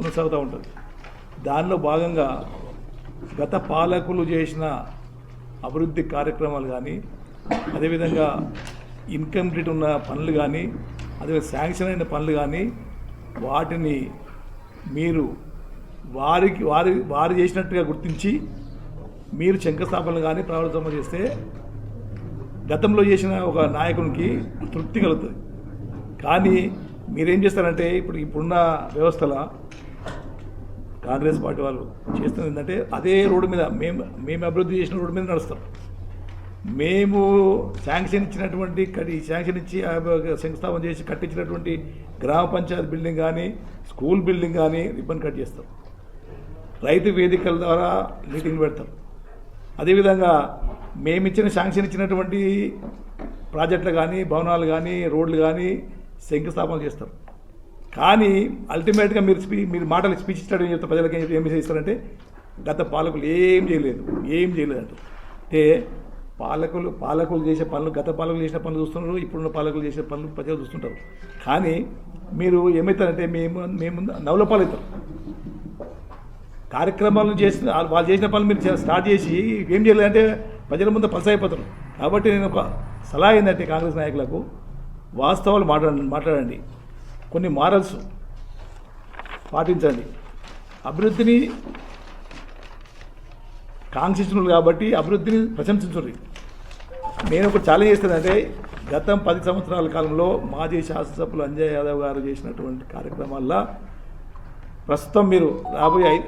కొనసాగుతూ ఉంటుంది. దానిలో భాగంగా గత పాలకులు చేసిన అభివృద్ధి కార్యక్రమాలు కానీ అదేవిధంగా ఇన్కంప్లీట్ ఉన్న పనులు కానీ అదే శాంక్షన్ అయిన పనులు కానీ వాటిని మీరు వారికి వారి వారు చేసినట్టుగా గుర్తించి మీరు శంకుస్థాపనలు కానీ ప్రారంభం చేస్తే గతంలో చేసిన ఒక నాయకునికి తృప్తి కలుగుతుంది. కానీ మీరేం చేస్తారంటే ఇప్పుడు ఇప్పుడున్న వ్యవస్థలో కాంగ్రెస్ పార్టీ వాళ్ళు చేస్తుంది ఏంటంటే అదే రోడ్డు మీద మేము మేము అభివృద్ధి చేసిన రోడ్డు మీద నడుస్తాం మేము శాంక్షన్ ఇచ్చినటువంటి కట్టి శాంక్షన్ ఇచ్చి శంకుస్థాపన చేసి కట్టించినటువంటి గ్రామ పంచాయతీ బిల్డింగ్ కానీ స్కూల్ బిల్డింగ్ కానీ రిబ్బన్ కట్ చేస్తాం రైతు వేదికల ద్వారా మీటింగ్ పెడతాం అదేవిధంగా మేమిచ్చిన శాంక్షన్ ఇచ్చినటువంటి ప్రాజెక్టులు కానీ భవనాలు కానీ రోడ్లు కానీ శంకుస్థాపన చేస్తారు. కానీ అల్టిమేట్గా మీరు స్పీ మీరు మాటలు స్పీచ్ ఇస్తాడు చెప్తే ప్రజలకు ఏం చేస్తారంటే గత పాలకులు ఏం చేయలేదు ఏం చేయలేదు అంటారు అంటే పాలకులు పాలకులు చేసే పనులు గత పాలకులు చేసిన పనులు చూస్తున్నారు ఇప్పుడున్న పాలకులు చేసే పనులు ప్రజలు చూస్తుంటారు. కానీ మీరు ఏమవుతారంటే మేము మేము నవలపాలు అవుతారు కార్యక్రమాలను చేసిన వాళ్ళు చేసిన పనులు మీరు స్టార్ట్ చేసి ఏం చేయలేదంటే ప్రజల ముందు పలసైపోతారు కాబట్టి నేను ఒక సలహా ఏంటంటే కాంగ్రెస్ నాయకులకు వాస్తవాలు మాట్లాడండి మాట్లాడండి. కొన్ని మారల్స్ పాటించండి. అభివృద్ధిని కాంక్షించున్నారు కాబట్టి అభివృద్ధిని ప్రశంసించుర్రి. నేను ఒక ఛాలెంజ్ చేస్తానంటే గతం పది సంవత్సరాల కాలంలో మాజీ శాసనసభ్యులు అంజయ్ యాదవ్ గారు చేసినటువంటి కార్యక్రమాల్లో ప్రస్తుతం మీరు రాబోయే ఐ-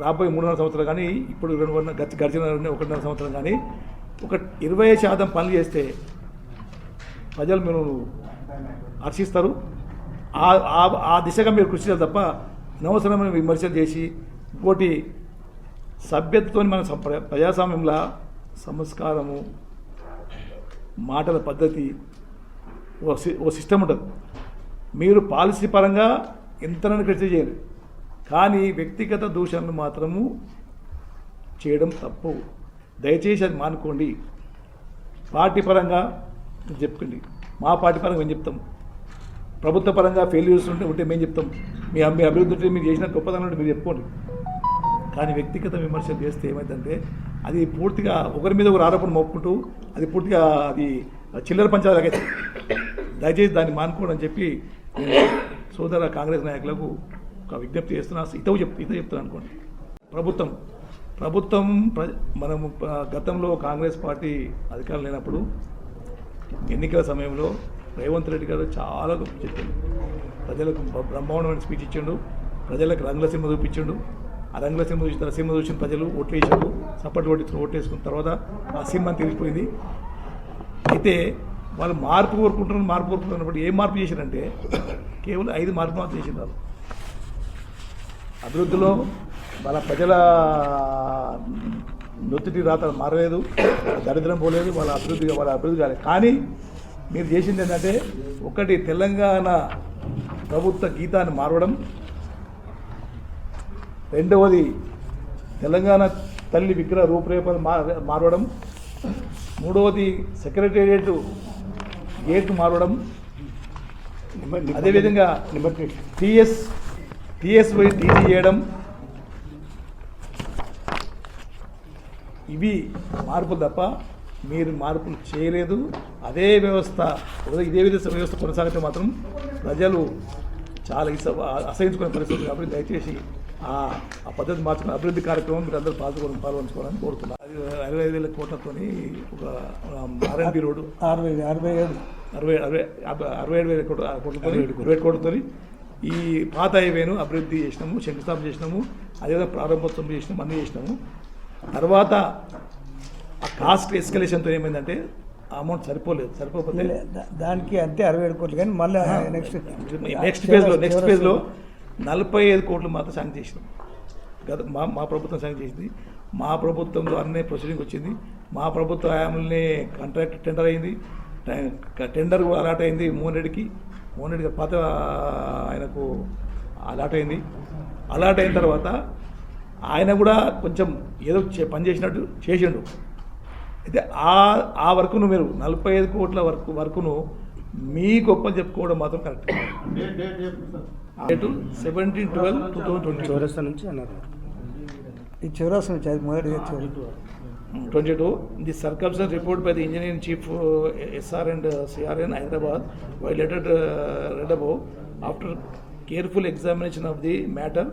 రాబోయే మూడున్నర సంవత్సరాలు కానీ ఇప్పుడు రెండు వందల గడిచిన ఒకటిన్నర సంవత్సరం కానీ ఒక ఇరవై శాతం పనులు చేస్తే ప్రజలు మీరు హర్షిస్తారు. ఆ- ఆ- దిశగా మీరు కృషి చేయాలి తప్ప అనవసరమైన విమర్శలు చేసి ఇంకోటి సభ్యతతో మన ప్ర- ప్రజాస్వామ్యంలో సంస్కారము మాటల పద్ధతి ఓ సిస్టమ్ ఉంటుంది. మీరు పాలసీ పరంగా ఎంతనైనా కృషి చేయాలి. కానీ వ్యక్తిగత దూషణలు మాత్రము చేయడం తప్పు. దయచేసి అది మానుకోండి. పార్టీ పరంగా చెప్పుకోండి. మా పార్టీ పరంగా మేము చెప్తాము. ప్రభుత్వ పరంగా ఫెయిల్యూర్స్ ఉంటే ఉంటే మేము చెప్తాం. మీ మీ అభివృద్ధి ఉంటే మీరు చేసిన గొప్పదనం మీరు చెప్పుకోండి. కానీ వ్యక్తిగత విమర్శలు చేస్తే ఏమైందంటే అది పూర్తిగా ఒకరి మీద ఒకరు ఆరోపణ మోపుకుంటూ అది పూర్తిగా అది చిల్లర పంచాయతీ దయచేసి దాన్ని మానుకోండి అని చెప్పి సోదర కాంగ్రెస్ నాయకులకు ఒక విజ్ఞప్తి చేస్తున్నా. ఇతవు చెప్ ఇతవు చెప్తాను అనుకోండి. ప్రభుత్వం ప్రభుత్వం ప్ర మనము గతంలో కాంగ్రెస్ పార్టీ అధికారం లేనప్పుడు ఎన్నికల సమయంలో రేవంత్ రెడ్డి గారు చాలా గొప్ప చెప్పాడు ప్రజలకు బ్రహ్మాండమైన స్పీచ్ ఇచ్చిండు. ప్రజలకు రంగుల సినిమా చూపించిండు. ఆ రంగుల సినిమా చూసిన సినిమా చూసిన ప్రజలు ఓట్లు వేసాడు సపోర్ట్ ఓటు ఓట్లు వేసుకున్న తర్వాత ఆ సినిమా తెలిసిపోయింది అయితే వాళ్ళు మార్పు కోరుకుంటున్నారు మార్పు కోరుకుంటున్నప్పుడు ఏం మార్పు చేశారంటే కేవలం ఐదు మార్పు మాత్రం చేసింది వాళ్ళు. అభివృద్ధిలో వాళ్ళ ప్రజల నొత్తిటి రాత మారలేదు దరిద్రం పోలేదు వాళ్ళ అభివృద్ధిగా వాళ్ళ అభివృద్ధి కాలేదు. కానీ మీరు చేసింది ఏంటంటే ఒకటి తెలంగాణ ప్రభుత్వ గీతాన్ని మారవడం. రెండవది తెలంగాణ తల్లి విగ్రహ రూపురేఖలు మార- మారవడం. మూడవది సెక్రటేరియట్ గేట్ మారవడం. అదేవిధంగా టీఎస్ టీఎస్ పోయి టీజీ చేయడం. ఇవి మార్పులు తప్ప మీరు మార్పులు చేయలేదు. అదే వ్యవస్థ ఇదే విధ వ్యవస్థ కొనసాగితే మాత్రం ప్రజలు చాలా ఇస అసహించుకునే పరిస్థితి. కాబట్టి దయచేసి ఆ ఆ పద్ధతి మార్చుకుని అభివృద్ధి కార్యక్రమం మీరు అందరూ పాల్గొని పాల్గొనుకోవాలని కోరుతున్నాను. అది అరవై ఐదు వేల కోట్లతోని ఒక ఆర్ఎన్బి రోడ్డు. అరవై అరవై ఏడు. అరవై అరవై అరవై అరవై ఏడు వేల కోట్ల కోట్లతో ఏడు కోట్లతో ఈ పాత హైవేను అభివృద్ధి చేసినాము శంకుస్థాపన చేసినాము అదేవిధంగా ప్రారంభోత్సవం చేసినాము అన్నీ చేసినాము. తర్వాత ఆ కాస్ట్ ఎస్కలేషన్తో ఏమైందంటే అమౌంట్ సరిపోలేదు సరిపోతే దానికి అంతే అరవై ఏడు కోట్లు కానీ మళ్ళీ నెక్స్ట్ నెక్స్ట్ ఫేజ్లో నెక్స్ట్ ఫేజ్లో నలభై ఐదు కోట్లు మాత్రం శాంక్షన్ చేసినాం. గత మా మా ప్రభుత్వం శాంక్షన్ చేసింది. మా ప్రభుత్వంలో అన్నీ ప్రొసీడింగ్ వచ్చింది. మా ప్రభుత్వ హయాంలోనే కాంట్రాక్ట్ టెండర్ అయింది. టెండర్ కూడా అలాట్ అయింది మోహన్ రెడ్డికి. మోహన్ రెడ్డి పాత ఆయనకు అలాట్ అయింది. అలాట్ అయిన తర్వాత ఆయన కూడా కొంచెం ఏదో పని చేసినట్టు చేసిండు. అయితే ఆ ఆ వర్కును మీరు నలభై ఐదు కోట్ల వర్క్ వర్కును మీ గొప్ప చెప్పుకోవడం మాత్రం correct. Date seventeen twelve two thousand twenty చౌరస్తా నుంచి అన్నారు. ఈ చివరాసం నుంచి అది మొదటి twenty two the circumstance report by the engineering chief SR and CRN Hyderabad vide letter read above after careful examination of the matter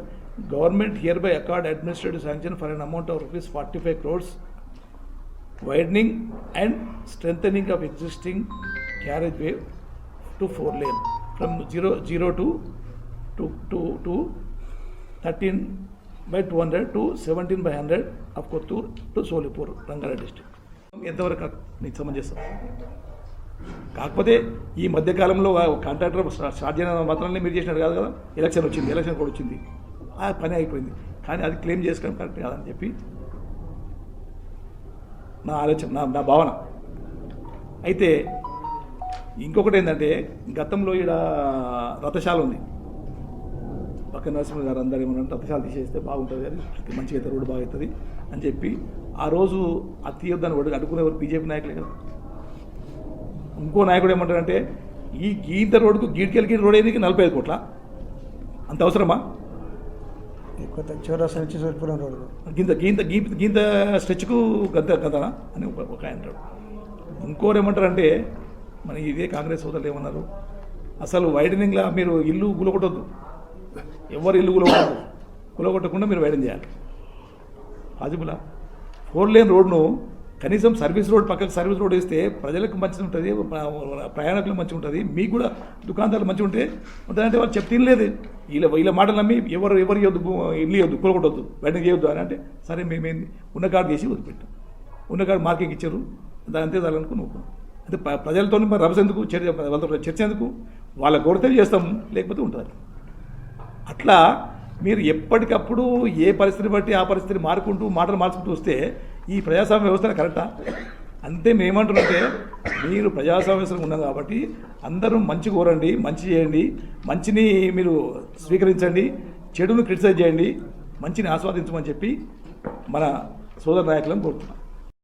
government hereby accord administrative sanction for an amount of rupees forty five crores widening and strengthening of existing carriageway to four lane from zero zero to to to to thirteen by two hundred to seventeen by hundred of Kottur to Solipur, Rangareddy district. ఎంతవరకు నీకు సమంజసం కాకపోతే ఈ మధ్యకాలంలో contractor start చేయడం మాత్రమే మీరు చేసినారు కాదు కదా ఎలక్షన్ వచ్చింది ఎలక్షన్ కూడా వచ్చింది ఆ పని అయిపోయింది కానీ అది క్లెయిమ్ చేసుకోవడం కరెక్ట్ కాదని చెప్పి నా ఆలోచన నా నా భావన. అయితే ఇంకొకటి ఏంటంటే గతంలో ఈడ రథశాల ఉంది. పక్క నరసింహ గారు అందరూ ఏమన్నా రథశాల తీసేస్తే బాగుంటుంది అని మంచిగా అయితే రోడ్డు బాగా అవుతుంది అని చెప్పి ఆ రోజు ఆ తీయొద్దని వాడు అడుగునేవారు బీజేపీ నాయకులే కదా. ఇంకో నాయకుడు ఏమంటారంటే ఈ గీత రోడ్డుకు గీడికెళ్ళకి రోడ్ అయ్యేది నలభై ఐదు కోట్ల? అంత అవసరమా? కొత్త చివరాసం నుంచి సూర్యపురం రోడ్డు. గింత గింత గీత గింత స్ట్రెచ్కు గంత గంతనా అని ఒక ఒక ఆయన అంటాడు. ఇంకోరు ఏమంటారంటే మన ఇదే కాంగ్రెస్ సోదరులు ఏమన్నారు? అసలు వైడనింగ్లా మీరు ఇల్లు గులగొట్టొద్దు ఎవరు ఇల్లు గులగొట్టద్దు గులగొట్టకుండా మీరు వైడన్ చేయాలి. పాజిబులా ఫోర్ లేన్ రోడ్ను కనీసం సర్వీస్ రోడ్ పక్కకు సర్వీస్ రోడ్ వేస్తే ప్రజలకు మంచిగా ఉంటుంది ప్ర- ప్రయాణికులకు మంచిగా ఉంటుంది మీకు కూడా దుకాణాలు మంచిగా ఉంటే ఉంటుందంటే వాళ్ళు చెప్తే లేదు వీళ్ళ వీళ్ళ మాటలు నమ్మి ఎవరు ఎవరు ఇవ్వద్దు ఇల్లు ఇవ్వద్దు కూలగొట్టొద్దు వెంటనే చేయొద్దు అని అంటే సరే మేమేంది ఉన్న కార్డు చేసి వదిలిపెట్టాం. ఉన్న కార్డు మార్కెట్ ఇచ్చారు దాని అంతే చాలనుకుని ఒప్పుకున్నాం అంటే ప్ర- ప్రజలతో మరి రభస ఎందుకు చర్చ వాళ్ళతో చర్చ ఎందుకు? వాళ్ళ కొడితే చేస్తాం లేకపోతే ఉంటుంది. అట్లా మీరు ఎప్పటికప్పుడు ఏ పరిస్థితిని బట్టి ఆ పరిస్థితిని మారుకుంటూ మాటలు మార్చుకుంటూ వస్తే ఈ ప్రజాస్వామ్య వ్యవస్థ కరెక్టా? అంతే మేమంటున్నట్టే మీరు ప్రజాస్వామ్య వ్యవస్థలో ఉన్నారు కాబట్టి అందరూ మంచి కోరండి మంచి చేయండి మంచిని మీరు స్వీకరించండి చెడును క్రిటిసైజ్ చేయండి మంచిని ఆస్వాదించమని చెప్పి మన సోదర నాయకులను కోరుతున్నాం.